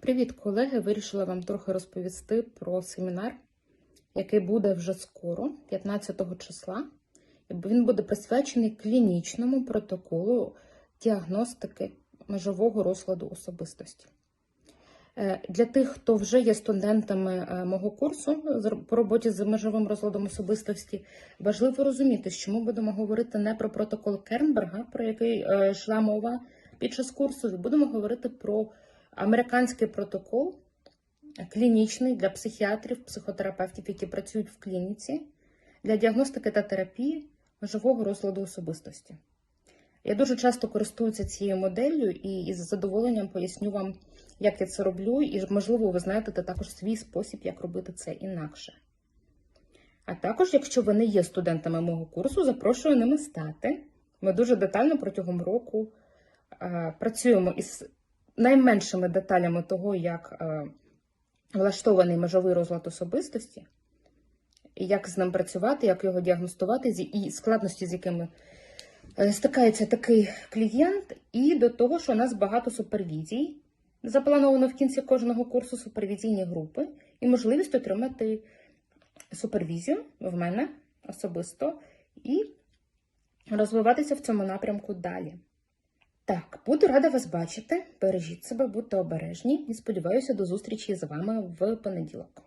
Привіт, колеги! Вирішила вам трохи розповісти про семінар, який буде вже скоро, 15 числа. Він буде присвячений клінічному протоколу діагностики межового розладу особистості. Е, Для тих, хто вже є студентами е, мого курсу по роботі з межовим розладом особистості, важливо розуміти, що ми будемо говорити не про протокол Кернберга, про який е, йшла мова під час курсу. Будемо говорити про американський протокол е, клінічний для психіатрів, психотерапевтів, які працюють в клініці для діагностики та терапії межового розладу особистості. Я дуже часто користуюся цією моделлю і із задоволенням поясню вам, як я це роблю, і, можливо, ви знаєте також свій спосіб, як робити це інакше. А також, якщо ви не є студентами мого курсу, запрошую ними стати. Ми дуже детально протягом року е, працюємо із найменшими деталями того, як е, влаштований межовий розлад особистості, як з ним працювати, як його діагностувати, і складності, з якими е, стикається такий клієнт, і до того, що у нас багато супервізій. Заплановано в кінці кожного курсу супервізійні групи і можливість отримати супервізію в мене особисто і розвиватися в цьому напрямку далі. Так, буду рада вас бачити. Бережіть себе, будьте обережні і сподіваюся до зустрічі з вами в понеділок.